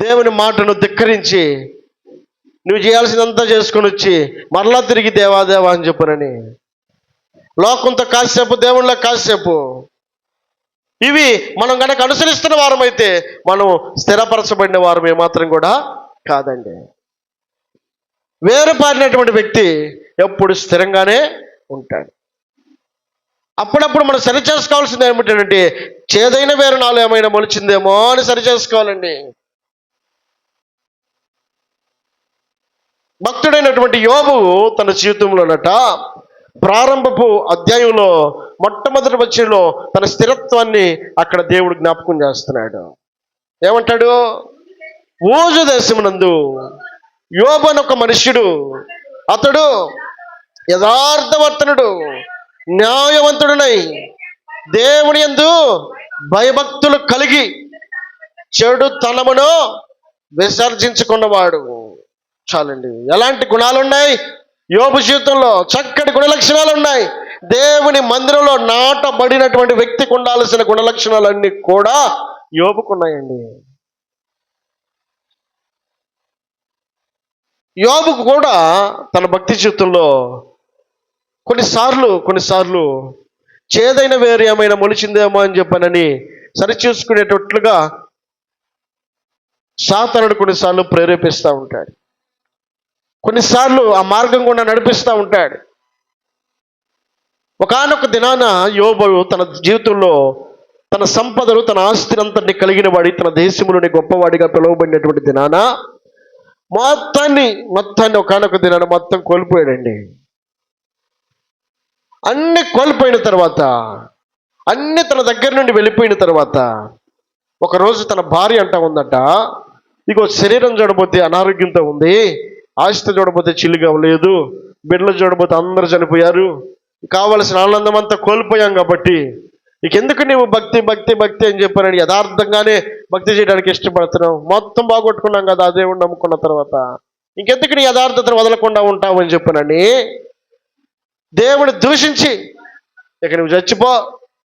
దేవుని మాటను ధిక్కరించి నువ్వు చేయాల్సిందంతా చేసుకొని వచ్చి మరలా తిరిగి దేవాదేవా అని చెప్పనని. లోకంతో కాసేపు దేవుళ్ళ కాసేపు ఇవి మనం కనుక అనుసరిస్తున్న వారమైతే మనం స్థిరపరచబడిన వారం ఏమాత్రం కూడా కాదండి. వేరుపారినటువంటి వ్యక్తి ఎప్పుడు స్థిరంగానే ఉంటాడు. అప్పుడప్పుడు మనం సరి చేసుకోవాల్సింది ఏమిటంటే చేదైన వేరు నాలో ఏమైనా మొలిచిందేమో అని సరి చేసుకోవాలండి భక్తుడైనటువంటి యోబు తన జీవితంలోనట ప్రారంభపు అధ్యాయంలో మొట్టమొదటి వచ్చేలో తన స్థిరత్వాన్ని అక్కడ దేవుడు జ్ఞాపకం చేస్తున్నాడు. ఏమంటాడు? ఓజు దేశమునందు యోబు అని ఒక మనుష్యుడు అతడు యథార్థవర్తనుడు న్యాయవంతుడునై దేవుని యందు భయభక్తులు కలిగి చెడు తనమును విసర్జించుకున్నవాడు. చాలండి. ఎలాంటి గుణాలు ఉన్నాయి యోబు జీవితంలో చక్కటి గుణ లక్షణాలు ఉన్నాయి దేవుని మందిరంలో నాటబడినటువంటి వ్యక్తికి ఉండాల్సిన గుణలక్షణాలన్నీ కూడా యోపుకున్నాయండి యోబుకు కూడా తన భక్తి జీవితంలో కొన్నిసార్లు కొన్నిసార్లు చేదైన వేరు ఏమైనా మొలిచిందేమో అని చెప్పనని సరిచూసుకునేటట్లుగా సాతనుడు కొన్నిసార్లు ప్రేరేపిస్తూ ఉంటాడు. కొన్నిసార్లు ఆ మార్గం గుండా నడిపిస్తూ ఉంటాడు. ఒకానొక దినాన యోబు తన జీవితంలో తన సంపదలు తన ఆస్తినంతటిని కలిగిన వాడి తన దేశంలోని గొప్పవాడిగా పిలువబడినటువంటి దినాన మొత్తాన్ని మొత్తాన్ని ఒకనొక దినాన మొత్తం కోల్పోయాడండి. అన్ని కోల్పోయిన తర్వాత అన్ని తన దగ్గర నుండి వెళ్ళిపోయిన తర్వాత ఒకరోజు తన భార్య అంటా ఉందట ఇగో శరీరం చూడబోతే అనారోగ్యంతో ఉంది ఆస్తి చూడబోతే చిల్లుగా లేదు బిడ్డలు చూడబోతే అందరూ చనిపోయారు. కావలసిన ఆనందం అంతా కోల్పోయాం కాబట్టి నీకెందుకు నీవు భక్తి భక్తి భక్తి అని చెప్పానని యథార్థంగానే భక్తి చేయడానికి ఇష్టపడుతున్నావు? మొత్తం బాగొట్టుకున్నాం కదా ఆ దేవుడిని నమ్ముకున్న తర్వాత. ఇంకెందుకు నీ యథార్థతను వదలకుండా ఉంటావు అని చెప్పానని దేవుడు దూషించి ఇక నువ్వు చచ్చిపో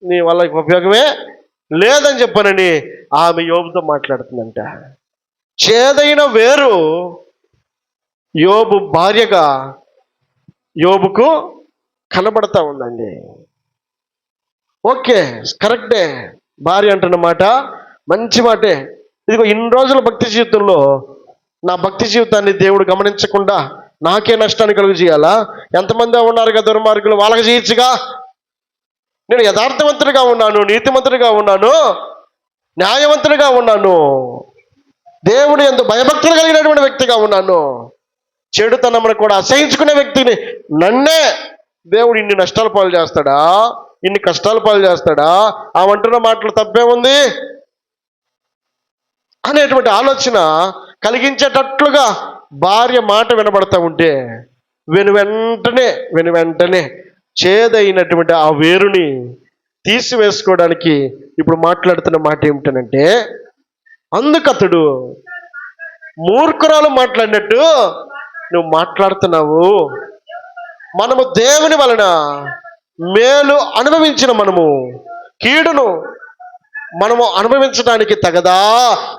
నీ వల్ల ఉపయోగమే లేదని చెప్పానని ఆమె యోగుతో మాట్లాడుతుందంట. చేదైన వేరు యోబు భార్యగా యోబుకు కనబడతా ఉందండి. ఓకే కరెక్టే భార్య అంటున్నమాట మంచి మాటే. ఇదిగో ఇన్ని రోజుల భక్తి జీవితంలో నా భక్తి జీవితాన్ని దేవుడు గమనించకుండా నాకే నష్టాన్ని కలుగు చేయాలా? ఎంతమంది ఉన్నారు కదా దుర్మార్గులు? వాళ్ళకి చేయొచ్చుగా నేను యథార్థవంతుడిగా ఉన్నాను నీతిమంతుడిగా ఉన్నాను న్యాయవంతుడిగా ఉన్నాను. దేవుడు ఎంతో భయభక్తులు కలిగినటువంటి వ్యక్తిగా ఉన్నాను. చెడుతనమును కూడా అసహించుకునే వ్యక్తిని నన్నే దేవుడు ఇన్ని నష్టాలు పాలు చేస్తాడా? ఇన్ని కష్టాలు పాలు చేస్తాడా? ఆ అంటున్న మాటలు తప్పే ఉంది? అనేటువంటి ఆలోచన కలిగించేటట్లుగా భార్య మాట వినబడతా ఉంటే వెను వెంటనే వెను వెంటనే చేదైనటువంటి ఆ వేరుని తీసివేసుకోవడానికి ఇప్పుడు మాట్లాడుతున్న మాట ఏమిటనంటే అందుకతడు మూర్ఖురాలు మాట్లాడినట్టు నువ్వు మాట్లాడుతున్నావు. మనము దేవుని వలన మేలు అనుభవించిన మనము. కీడును మనము అనుభవించడానికి తగదా.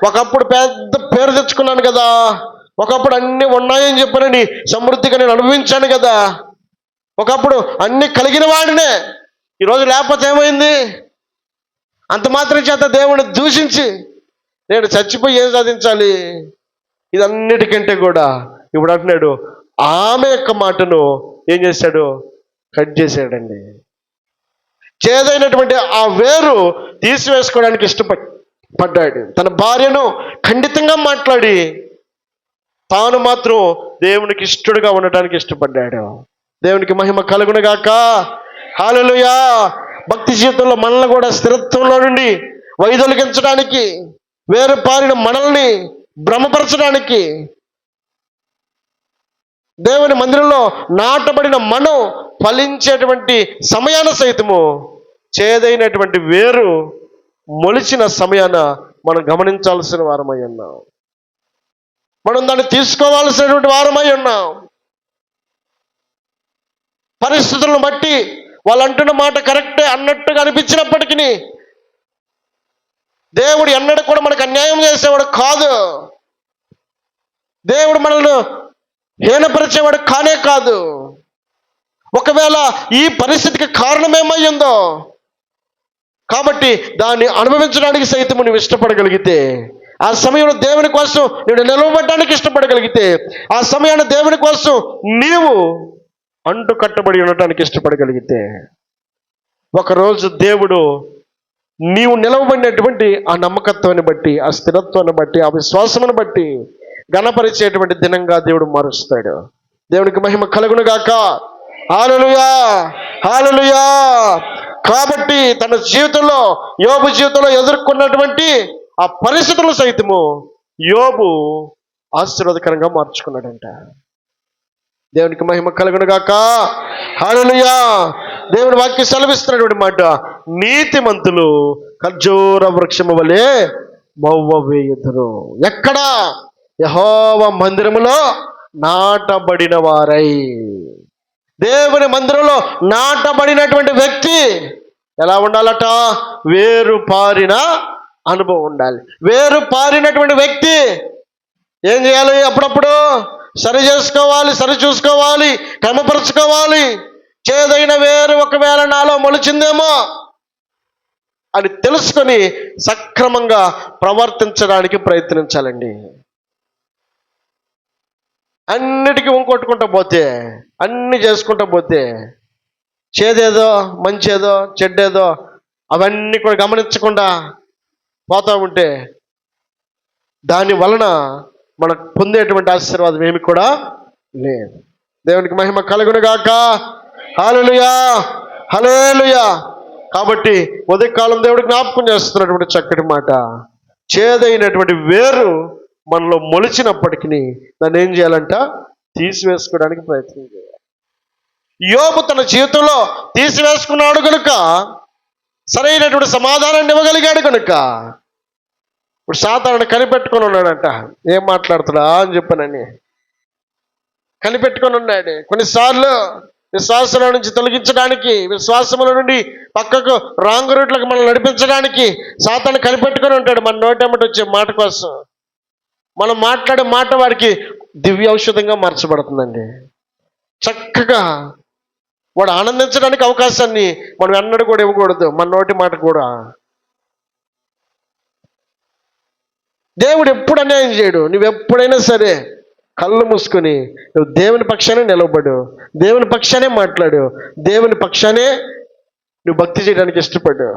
ఒకప్పుడు పెద్ద పేరు తెచ్చుకున్నాను కదా. ఒకప్పుడు అన్నీ ఉన్నాయని చెప్పనని సమృద్ధిగా నేను అనుభవించాను కదా. ఒకప్పుడు అన్ని కలిగిన వాడినే. ఈరోజు లేకపోతే ఏమైంది? అంత మాత్రం చేత దేవుని దూషించి నేను చచ్చిపోయి ఏం సాధించాలి? ఇదన్నిటికంటే కూడా ఇప్పుడు అంటున్నాడు ఆమె యొక్క మాటను ఏం చేశాడు కట్ చేశాడండి. చేదైనటువంటి ఆ వేరు తీసివేసుకోవడానికి ఇష్టపడ్ పడ్డాడు. తన భార్యను ఖండితంగా మాట్లాడి తాను మాత్రం దేవునికి ఇష్టడుగా ఉండటానికి ఇష్టపడ్డాడు. దేవునికి మహిమ కలుగునగాక హాలలుయా భక్తి జీవితంలో మనల్ని కూడా స్థిరత్వంలో నుండి వైదొలిగించడానికి వేరు పారిన మనల్ని భ్రమపరచడానికి దేవుని మందిరంలో నాటబడిన మనం ఫలించేటువంటి సమయాన సైతము చేదైనటువంటి వేరు మొలిచిన సమయాన మనం గమనించాల్సిన వారమై ఉన్నాం. మనం దాన్ని తీసుకోవాల్సినటువంటి వారమై ఉన్నాం. పరిస్థితులను బట్టి వాళ్ళు అంటున్న మాట కరెక్టే అన్నట్టుగా అనిపించినప్పటికీ దేవుడు ఎన్నడూ కూడా మనకు అన్యాయం చేసేవాడు కాదు. దేవుడు మనల్ని హీనపరిచేవాడు కానే కాదు. ఒకవేళ ఈ పరిస్థితికి కారణమేమయ్యిందో కాబట్టి దాన్ని అనుభవించడానికి సైతం నువ్వు ఇష్టపడగలిగితే ఆ సమయంలో దేవుని కోసం నేను నిలవబడడానికి ఇష్టపడగలిగితే ఆ సమయాన్ని దేవుని కోసం నీవు అంటు కట్టబడి ఉండటానికి ఇష్టపడగలిగితే ఒకరోజు దేవుడు నీవు నిలవబడినటువంటి ఆ నమ్మకత్వాన్ని బట్టి ఆ స్థిరత్వాన్ని బట్టి ఆ విశ్వాసమును బట్టి గణపరిచేటువంటి దినంగా దేవుడు మారుస్తాడు. దేవునికి మహిమ కలుగునుగాక. హాలలుయా హాలలుయా కాబట్టి తన జీవితంలో యోబు జీవితంలో ఎదుర్కొన్నటువంటి ఆ పరిస్థితులు సైతము యోబు ఆశీర్వాదకరంగా మార్చుకున్నాడంట. దేవునికి మహిమ కలుగునుగాక. హాలలుయా దేవుని వాక్యం సెలవిస్తున్నటువంటి మాట నీతిమంతులు ఖర్జూర వృక్షము వలె మవ్వ వేయుదురు. ఎక్కడా? యహోవ మందిరములో నాటబడిన వారై. దేవుని మందిరంలో నాటబడినటువంటి వ్యక్తి ఎలా ఉండాలట? వేరు పారిన అనుభవం ఉండాలి. వేరు పారినటువంటి వ్యక్తి ఏం చేయాలి? అప్పుడప్పుడు సరి చేసుకోవాలి సరి చూసుకోవాలి క్రమపరుచుకోవాలి. చేదైన వేరు ఒకవేళ నాలో మొలిచిందేమో అని తెలుసుకొని సక్రమంగా ప్రవర్తించడానికి ప్రయత్నించాలండి. అన్నిటికీ వంకొట్టుకుంటూ పోతే అన్ని చేసుకుంటూ పోతే చేదేదో మంచేదో చెడ్డేదో అవన్నీ కూడా గమనించకుండా పోతూ ఉంటే దాని వలన మనకు పొందేటువంటి ఆశీర్వాదం ఏమి కూడా లేదు. దేవునికి మహిమ కలుగునుగాక. హలలుయా హలేలుయా కాబట్టి ఉదయకాలం దేవుడు జ్ఞాపకం చేస్తున్నటువంటి చక్కటి మాట. చేదైనటువంటి వేరు మనలో మొలిచినప్పటికీ దాన్ని ఏం చేయాలంట? తీసివేసుకోవడానికి ప్రయత్నం చేయాలి. యోబు తన జీవితంలో తీసివేసుకున్నాడు కనుక సరైనటువంటి సమాధానాన్ని ఇవ్వగలిగాడు కనుక ఇప్పుడు సాధారణ కనిపెట్టుకొని ఉన్నాడంట ఏం మాట్లాడుతున్నా? అని చెప్పానని. కనిపెట్టుకొని ఉన్నాడు. కొన్నిసార్లు విశ్వాసంలో నుంచి తొలగించడానికి విశ్వాసముల నుండి పక్కకు రాంగ్ రూట్లకు మనం నడిపించడానికి సాతాను కనిపెట్టుకొని ఉంటాడు మన నోటెమ్మటి వచ్చే మాట కోసం. మనం మాట్లాడే మాట వాడికి దివ్య ఔషధంగా మార్చబడుతుందండి. చక్కగా వాడు ఆనందించడానికి అవకాశాన్ని మనం ఎన్నడూ కూడా ఇవ్వకూడదు మన నోటి మాట కూడా. దేవుడు ఎప్పుడు అన్యాయం చేయడు నువ్వు ఎప్పుడైనా సరే కళ్ళు మూసుకొని నువ్వు దేవుని పక్షానే నిలబడు దేవుని పక్షానే మాట్లాడు దేవుని పక్షానే నువ్వు భక్తి చేయడానికి ఇష్టపడు.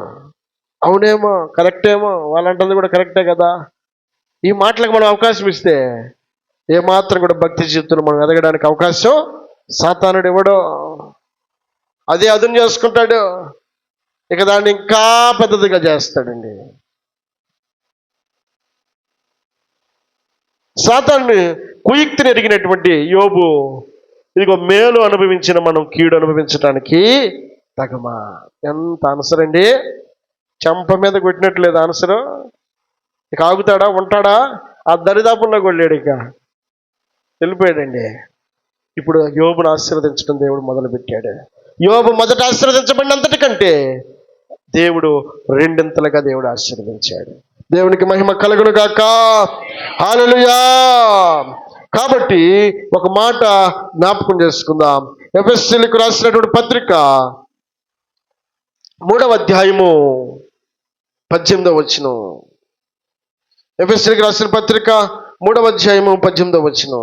అవునేమో కరెక్టేమో వాళ్ళంటుంది కూడా కరెక్టే కదా. ఈ మాటలకు మనం అవకాశం ఇస్తే ఏమాత్రం కూడా భక్తి జీవితంలో మనం ఎదగడానికి అవకాశం సాతానుడు ఇవ్వడు అదే అదును చేసుకుంటాడు. ఇక దాన్ని ఇంకా పెద్దదిగా చేస్తాడండి. సాతాను కుయుక్తిని ఎరిగినటువంటి యోబు ఇదిగో మేలు అనుభవించిన మనం కీడు అనుభవించడానికి తగమా ఎంత ఆన్సర్ చెంప మీద కొట్టినట్లేదు ఆన్సరు. ఇక ఆగుతాడా? ఉంటాడా? ఆ దరిదాపుల్లో వెళ్ళాడు ఇక. వెళ్ళిపోయాడండి. ఇప్పుడు యోబును ఆశీర్వదించడం దేవుడు మొదలుపెట్టాడు. యోబు మొదట ఆశీర్వదించబడినంతటి కంటే దేవుడు రెండింతలుగా దేవుడు ఆశీర్వదించాడు. దేవునికి మహిమ కలుగును గాక. హాలలుయా కాబట్టి ఒక మాట జ్ఞాపకం చేసుకుందాం. ఎఫ్ఎస్సీలకు రాసినటువంటి పత్రిక మూడవ అధ్యాయము పద్దెనిమిదవ వచ్చిన ఎఫ్ఎస్సీకి రాసిన పత్రిక మూడవ అధ్యాయము పద్దెనిమిదవ వచ్చిన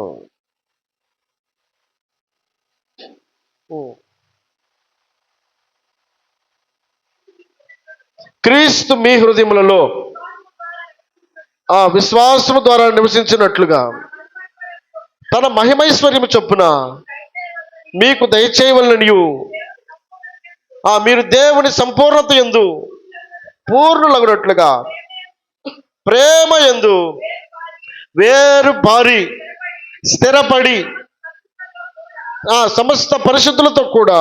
క్రీస్తు మీ హృదయములలో ఆ విశ్వాసము ద్వారా నివసించినట్లుగా తన మహిమైశ్వర్యము చొప్పున మీకు దయచేయవలననియు. ఆ మీరు దేవుని సంపూర్ణత ఎందు పూర్ణులగునట్లుగా ప్రేమ ఎందు వేరు భారీ స్థిరపడి ఆ సమస్త పరిస్థితులతో కూడా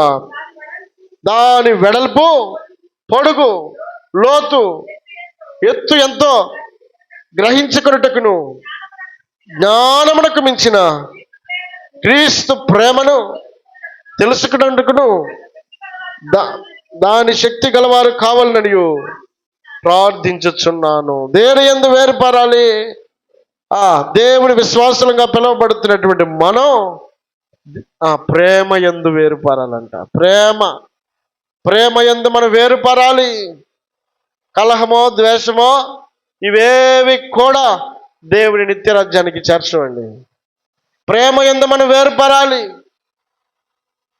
దాని వెడల్పు పొడుగు లోతు ఎత్తు ఎంతో గ్రహించుకున్నటకును జ్ఞానమునకు మించిన క్రీస్తు ప్రేమను తెలుసుకున్నందుకును దా దాని శక్తి గలవారు కావాలననియు ప్రార్థించుచున్నాను. దేని ఎందు వేరుపడాలి? ఆ దేవుని విశ్వాసంగా పిలువబడుతున్నటువంటి మనం ఆ ప్రేమ ఎందు వేరుపడాలంట. ప్రేమ ప్రేమ ఎందు మనం వేరుపడాలి. కలహమో ద్వేషమో ఇవేవి కూడా దేవుని నిత్యరాజ్యానికి చేర్చవండి. ప్రేమ ఎందు మనం వేరుపరాలి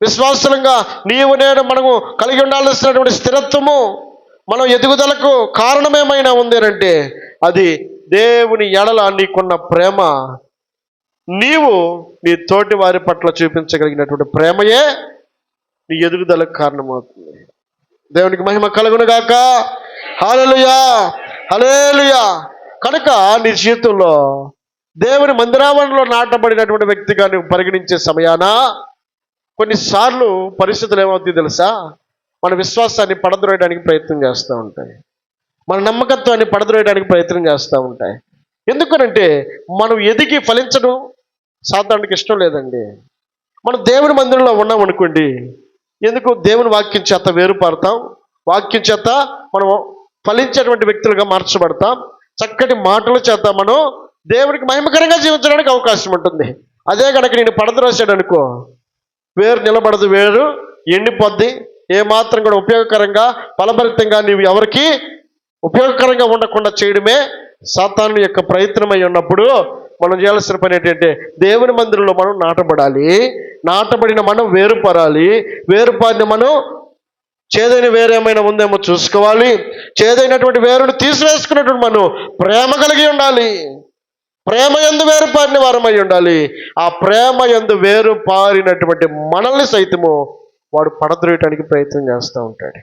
విశ్వాసంగా నీవు నేను మనము కలిగి ఉండాల్సినటువంటి స్థిరత్వము మనం ఎదుగుదలకు కారణమేమైనా ఉందేనంటే అది దేవుని ఎడల నీకున్న ప్రేమ. నీవు నీ తోటి వారి పట్ల చూపించగలిగినటువంటి ప్రేమయే నీ ఎదుగుదలకు కారణమవుతుంది. దేవునికి మహిమ కలుగునుగాక. హలలుయా హలేలుయా కనుక నీ జీవితంలో దేవుని మందిరావరణలో నాటబడినటువంటి వ్యక్తిగా నువ్వు పరిగణించే సమయాన కొన్నిసార్లు పరిస్థితులు ఏమవుతాయి తెలుసా? మన విశ్వాసాన్ని పడద్రోయడానికి ప్రయత్నం చేస్తూ ఉంటాయి. మన నమ్మకత్వాన్ని పడద్రోయడానికి ప్రయత్నం చేస్తూ ఉంటాయి. ఎందుకనంటే మనం ఎదిగి ఫలించడం సాధారణకి ఇష్టం లేదండి. మనం దేవుని మందిరంలో ఉన్నాం అనుకోండి ఎందుకు దేవుని వాక్యం చేత వేరుపడతాం? వాక్యం చేత మనం ఫలించేటువంటి వ్యక్తులుగా మార్చబడతాం. చక్కటి మాటల చేత మనం దేవునికి మహిమకరంగా జీవించడానికి అవకాశం ఉంటుంది. అదే కనుక నేను పడద్రోసాడు అనుకో వేరు నిలబడదు వేరు ఎండిపోద్ది. ఏమాత్రం కూడా ఉపయోగకరంగా ఫలభరితంగా నీవు ఎవరికి ఉపయోగకరంగా ఉండకుండా చేయడమే సాతాను యొక్క ప్రయత్నమై ఉన్నప్పుడు మనం చేయాల్సిన పని ఏంటంటే దేవుని మందిరంలో మనం నాటబడాలి. నాటబడిన మనం వేరుపరాలి వేరుపారిన మనం చేదైన వేరేమైనా ఉందేమో చూసుకోవాలి. చేదైనటువంటి వేరును తీసివేసుకున్నటువంటి మనం ప్రేమ కలిగి ఉండాలి. ప్రేమ ఎందు వేరు పారిన వారమై ఉండాలి. ఆ ప్రేమ ఎందు వేరు పారినటువంటి మనల్ని సైతము వాడు పడద్రోయటానికి ప్రయత్నం చేస్తూ ఉంటాడు.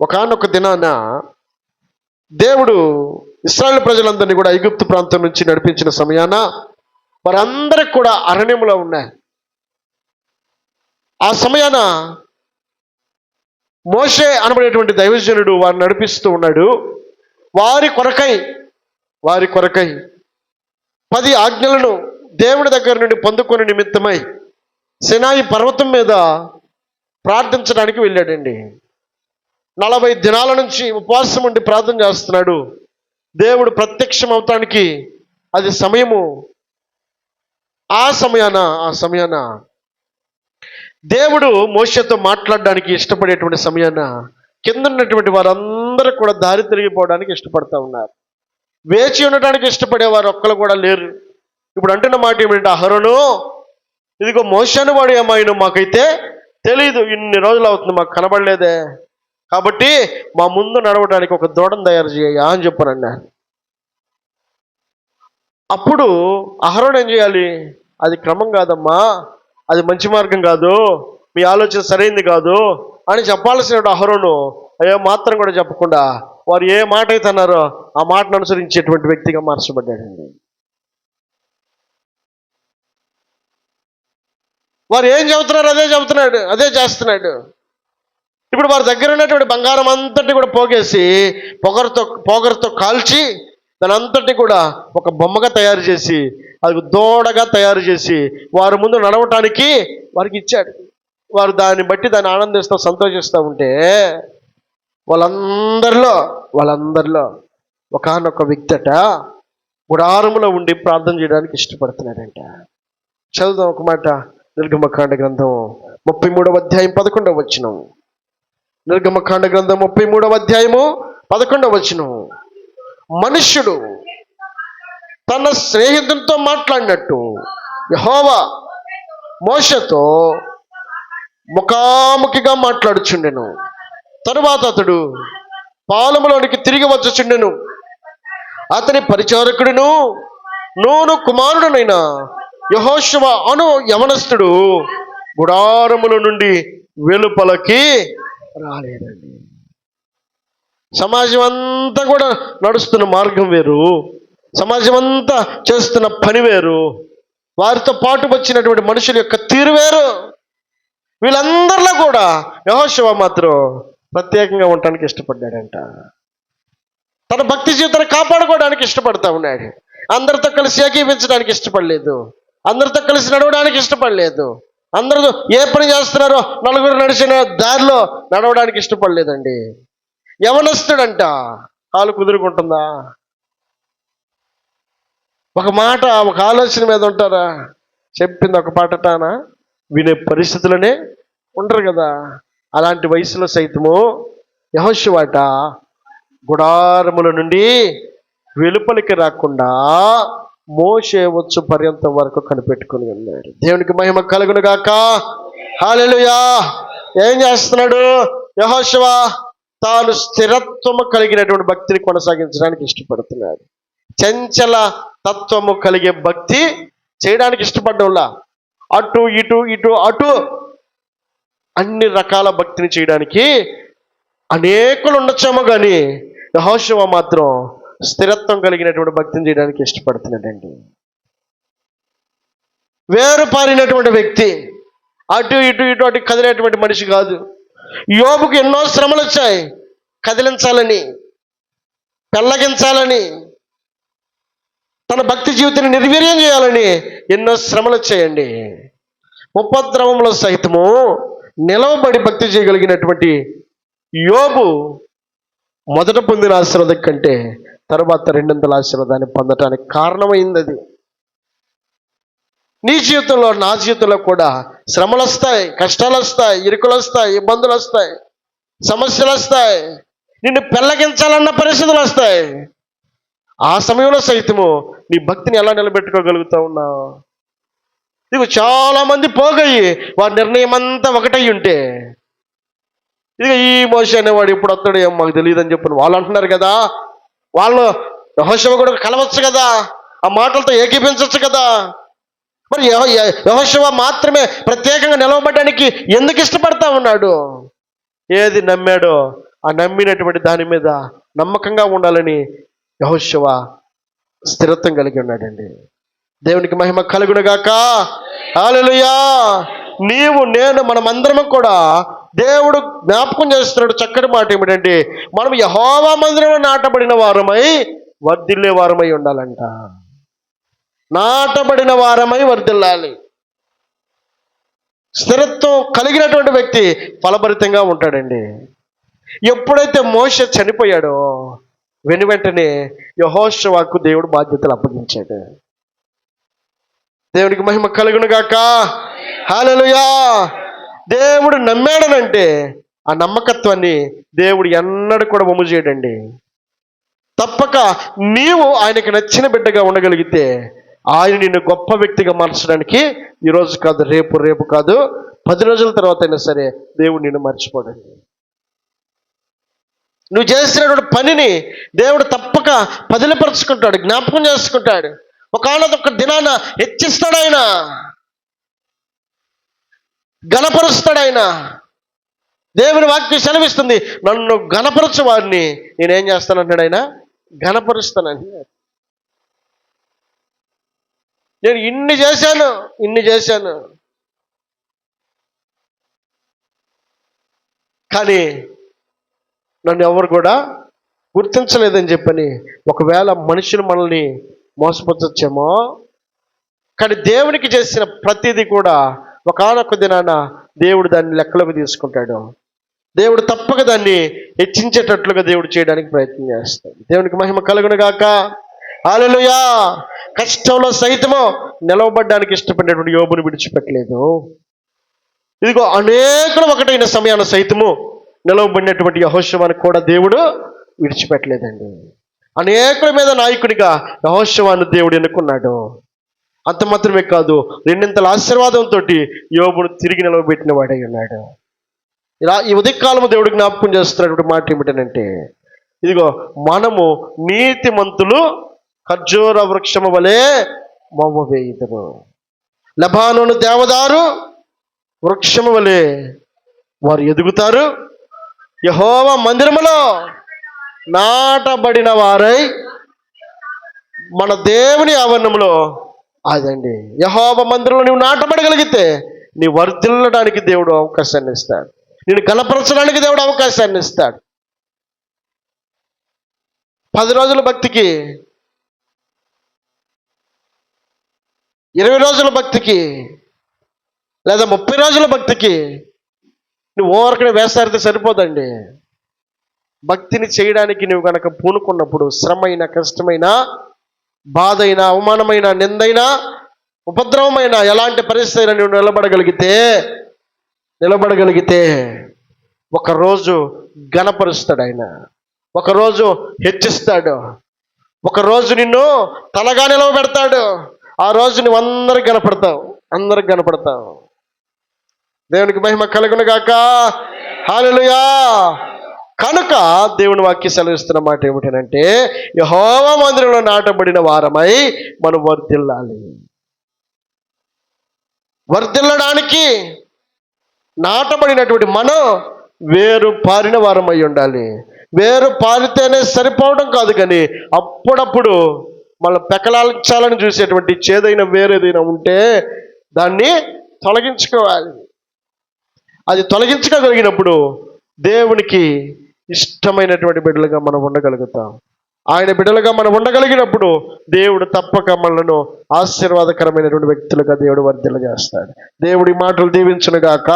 ఒకనొక దినాన దేవుడు ఇస్రాయల్ ప్రజలందరినీ కూడా ఐగుప్తు ప్రాంతం నుంచి నడిపించిన సమయాన వారందరికి కూడా అరణ్యములో ఉన్నాయి. ఆ సమయాన మోషే అనబడేటువంటి దైవజనుడు వారిని నడిపిస్తూ ఉన్నాడు. వారి కొరకై వారి కొరకై పది ఆజ్ఞలను దేవుడి దగ్గర నుండి పొందుకునే నిమిత్తమై సినాయి పర్వతం మీద ప్రార్థించడానికి వెళ్ళాడండి. నలభై దినాల నుంచి ఉపవాసం ఉండి ప్రార్థన చేస్తున్నాడు. దేవుడు ప్రత్యక్షం అవటానికి అది సమయము. ఆ సమయాన ఆ సమయాన. దేవుడు మోసతో మాట్లాడడానికి ఇష్టపడేటువంటి సమయాన కింద ఉన్నటువంటి వారందరూ కూడా దారి తిరిగిపోవడానికి ఇష్టపడతా ఉన్నారు. వేచి ఉండటానికి ఇష్టపడేవారు ఒక్కరు కూడా లేరు. ఇప్పుడు అంటున్న మాట ఏమిటంటే అహరోను ఇదిగో మోసను వాడు ఏమైనా మాకైతే తెలియదు ఇన్ని రోజులు అవుతుంది మాకు కనబడలేదే. కాబట్టి మా ముందు నడవడానికి ఒక దూడను తయారు చేయ అని చెప్పానన్నారు అప్పుడు అహరోన్ ఏం చేయాలి? అది క్రమం కాదమ్మా అది మంచి మార్గం కాదు మీ ఆలోచన సరైంది కాదు అని చెప్పాల్సిన అహరోను. ఏ మాత్రం కూడా చెప్పకుండా వారు ఏ మాట అయితే అన్నారో ఆ మాటను అనుసరించేటువంటి వ్యక్తిగా మార్చబడ్డాడండి. వారు ఏం చెబుతున్నారు అదే చెబుతున్నాడు అదే చేస్తున్నాడు. ఇప్పుడు వారి దగ్గర ఉన్నటువంటి బంగారం అంతటి కూడా పోగేసి పొగరుతో పొగరుతో కాల్చి దాని అంతటి కూడా ఒక బొమ్మగా తయారు చేసి అది దూడగా తయారు చేసి వారి ముందు నడవటానికి వారికి ఇచ్చాడు. వారు దాన్ని బట్టి దాన్ని ఆనందిస్తూ సంతోషిస్తూ ఉంటే వాళ్ళందరిలో వాళ్ళందరిలో ఒకనొక వ్యక్తట గుడారములో ఉండి ప్రార్థన చేయడానికి ఇష్టపడుతున్నాడంట. చదువుదాం ఒక మాట. నిర్గమకాండ గ్రంథం ముప్పై మూడవ అధ్యాయం పదకొండవ వచ్చినం నిర్గమకాండ గ్రంథం ముప్పై మూడవ అధ్యాయము పదకొండవ వచనం. మనుష్యుడు తన స్నేహితునితో మాట్లాడినట్టు యహోవా మోషతో ముఖాముఖిగా మాట్లాడుచుండెను. తరువాత అతడు పాలములోనికి తిరిగి వచ్చుచుండెను. అతని పరిచారకుడును నూను కుమారుడునైనా యహోశివ అను యవనస్తుడు గుడారముల నుండి వెలుపలకి రాలేదండి. సమాజం అంతా కూడా నడుస్తున్న మార్గం వేరు. సమాజం అంతా చేస్తున్న పని వేరు. వారితో పాటు వచ్చినటువంటి మనుషుల యొక్క తీరు వేరు. వీళ్ళందరిలో కూడా యహోశివ మాత్రం ప్రత్యేకంగా ఉండటానికి ఇష్టపడ్డాడంట. తన భక్తి జీవితాన్ని కాపాడుకోవడానికి ఇష్టపడతా ఉన్నాడు. అందరితో కలిసి ఏకీపించడానికి ఇష్టపడలేదు. అందరితో కలిసి నడవడానికి ఇష్టపడలేదు. అందరూ ఏ పని చేస్తున్నారో నలుగురు నడిచిన దారిలో నడవడానికి ఇష్టపడలేదండి. యవనస్తుడంట. కాలు కుదురుకుంటుందా? ఒక మాట ఒక ఆలోచన మీద ఉంటారా? చెప్పింది ఒక పాటటానా వినే పరిస్థితులనే ఉండరు కదా. అలాంటి వయసులో సైతము యహోశివాట గుడారముల నుండి వెలుపలికి రాకుండా మోసే వచ్చు పర్యంతం వరకు కనిపెట్టుకుని ఉన్నాడు. దేవునికి మహిమ కలుగును గాక. హాలెలుయా ఏం చేస్తున్నాడు? యహోశివ తాను స్థిరత్వము కలిగినటువంటి భక్తిని కొనసాగించడానికి ఇష్టపడుతున్నాడు. చంచల తత్వము కలిగే భక్తి చేయడానికి ఇష్టపడ్డంలా? అటు ఇటు ఇటు అటు అన్ని రకాల భక్తిని చేయడానికి అనేకులు ఉండొచ్చేమో కానీ యహోశివ మాత్రం స్థిరత్వం కలిగినటువంటి భక్తిని చేయడానికి ఇష్టపడుతున్నాడండి వేరు పారినటువంటి వ్యక్తి అటు ఇటు ఇటు అటు కదిలేటువంటి మనిషి కాదు. యోబుకు ఎన్నో శ్రమలు వచ్చాయి కదిలించాలని పెళ్ళగించాలని తన భక్తి జీవితాన్ని నిర్వీర్యం చేయాలని ఎన్నో శ్రమలు వచ్చాయండి ఉపద్రవంలో సైతము నిలవబడి భక్తి చేయగలిగినటువంటి యోబు మొదట పొందిన ఆశీర్వాదం కంటే తర్వాత రెండొందల ఆశీర్వాదాన్ని పొందటానికి కారణమైంది అది నీ జీవితంలో నా జీవితంలో కూడా శ్రమలు వస్తాయి కష్టాలు వస్తాయి ఇరుకులు వస్తాయి ఇబ్బందులు వస్తాయి సమస్యలు వస్తాయి నిన్ను పెళ్ళగించాలన్న పరిస్థితులు వస్తాయి ఆ సమయంలో సైతము నీ భక్తిని ఎలా నిలబెట్టుకోగలుగుతా ఉన్నావు ఇదిగో చాలా మంది పోగయ్యి వారి నిర్ణయం అంతా ఒకటై ఉంటే. ఇదిగో ఈ మోషి అనేవాడు ఇప్పుడు వస్తాడు ఏం మాకు తెలియదు అని చెప్పి వాళ్ళు అంటున్నారు కదా. వాళ్ళు యహోశివ కూడా కలవచ్చు కదా? ఆ మాటలతో ఏకీపించవచ్చు కదా? మరి యహోశివ మాత్రమే ప్రత్యేకంగా నిలవబడడానికి ఎందుకు ఇష్టపడతా ఉన్నాడు? ఏది నమ్మాడో ఆ నమ్మినటువంటి దాని మీద నమ్మకంగా ఉండాలని యహోశివ స్థిరత్వం కలిగి ఉన్నాడండి. దేవునికి మహిమ కలుగునుగాక. హాలెలుయా నీవు నేను మనమందరము కూడా దేవుడు జ్ఞాపకం చేస్తున్నాడు చక్కటి మాట ఏమిటంటే మనం యహోవా మందిరంలో నాటబడిన వారమై వర్ధిల్లే వారమై ఉండాలంట. నాటబడిన వారమై వర్ధిల్లాలి. స్థిరత్వం కలిగినటువంటి వ్యక్తి ఫలభరితంగా ఉంటాడండి. ఎప్పుడైతే మోష చనిపోయాడో వెను వెంటనే యహోశవాకు దేవుడు బాధ్యతలు అప్పగించాడు. దేవునికి మహిమ కలుగును గాక. హాలలుయా దేవుడు నమ్మాడనంటే ఆ నమ్మకత్వాన్ని దేవుడు ఎన్నడూ కూడా బొమ్మ చేయడండి. తప్పక నీవు ఆయనకి నచ్చిన బిడ్డగా ఉండగలిగితే ఆయన నిన్ను గొప్ప వ్యక్తిగా మార్చడానికి ఈరోజు కాదు రేపు రేపు కాదు పది రోజుల తర్వాత అయినా సరే దేవుడు నిన్ను మర్చిపోడండి. నువ్వు చేసినటువంటి పనిని దేవుడు తప్పక పదిలపరుచుకుంటాడు జ్ఞాపకం చేసుకుంటాడు. ఒకనొక దినాన హెచ్చిస్తాడు ఆయన. గణపరుస్తాడు ఆయన దేవుని వాక్యం సెలవిస్తుంది. నన్ను గణపరచు వారిని. నేనేం చేస్తానంటాడు ఆయన గణపరుస్తానని. నేను ఇన్ని చేశాను ఇన్ని చేశాను. కానీ నన్ను ఎవరు కూడా గుర్తించలేదని చెప్పని ఒకవేళ మనుషులు మనల్ని మోసపుచ్చచ్చేమో కానీ దేవునికి చేసిన ప్రతిదీ కూడా ఒకనొక దినాన దేవుడు దాన్ని లెక్కలోకి తీసుకుంటాడు. దేవుడు తప్పక దాన్ని హెచ్చించేటట్లుగా దేవుడు చేయడానికి ప్రయత్నం చేస్తాడు. దేవునికి మహిమ కలుగును గాక. హాలలుయా కష్టంలో సైతము నిలవబడ్డానికి ఇష్టపడినటువంటి యోబును విడిచిపెట్టలేదు. ఇదిగో అనేకులు ఒకటైన సమయాన సైతము నిలవబడినటువంటి యహోశవాన్ని కూడా దేవుడు విడిచిపెట్టలేదండి. అనేకుల మీద నాయకుడిగా యహోశవాన్ని దేవుడు ఎన్నుకున్నాడు. అంత మాత్రమే కాదు రెండింతల ఆశీర్వాదంతో యోబును తిరిగి నిలవబెట్టిన వాడై ఉన్నాడు. ఇలా ఈ ఉదయకాలము దేవుడు జ్ఞాపకం చేస్తున్నటువంటి మాట ఏమిటనంటే ఇదిగో మనము నీతిమంతులు ఖర్జూర వృక్షము వలె మొవ్వ వేయుదురు. లబానును దేవదారు వృక్షము వలె వారు ఎదుగుతారు. యహోవ మందిరములో నాటబడిన వారై మన దేవుని ఆవరణంలో అదండి. యహోవ మందిరంలో నువ్వు నాటబడగలిగితే నీ వర్ధిల్లడానికి దేవుడు అవకాశాన్ని ఇస్తాడు. నేను కనపరచడానికి దేవుడు అవకాశాన్ని ఇస్తాడు. పది రోజుల భక్తికి ఇరవై రోజుల భక్తికి లేదా ముప్పై రోజుల భక్తికి నువ్వు ఓరకనే వేస్తారితే సరిపోదండి. భక్తిని చేయడానికి నువ్వు కనుక పూనుకున్నప్పుడు శ్రమైన కష్టమైన బాధ అయినా అవమానమైన నిందైనా ఉపద్రవమైన ఎలాంటి పరిస్థితి అయినా నువ్వు నిలబడగలిగితే నిలబడగలిగితే ఒకరోజు గణపరుస్తాడు ఆయన. ఒకరోజు హెచ్చిస్తాడు. ఒకరోజు నిన్ను తలగా నిలవబెడతాడు. ఆ రోజు నువ్వు అందరికి కనపడతావు అందరికి కనపడతావు దేవునికి మహిమ కలుగును గాక. హాలెలూయా కనుక దేవుని వాక్య సెలవిస్తున్న మాట ఏమిటంటే యహోవ మందిరంలో నాటబడిన వారమై మనం వర్దిల్లాలి వర్దిల్లడానికి నాటబడినటువంటి మనం వేరు పారిన వారమై ఉండాలి. వేరు పారితేనే సరిపోవడం కాదు కానీ అప్పుడప్పుడు మళ్ళీ పెకలాల్చాలని చూసేటువంటి చేదైన వేరేదైనా ఉంటే దాన్ని తొలగించుకోవాలి. అది తొలగించగలిగినప్పుడు దేవునికి ఇష్టమైనటువంటి బిడ్డలుగా మనం ఉండగలుగుతాం. ఆయన బిడ్డలుగా మనం ఉండగలిగినప్పుడు దేవుడు తప్పక మనలను ఆశీర్వాదకరమైనటువంటి వ్యక్తులుగా దేవుడు వర్ధలు చేస్తాడు దేవుడి మాటలు దీవించునుగాక.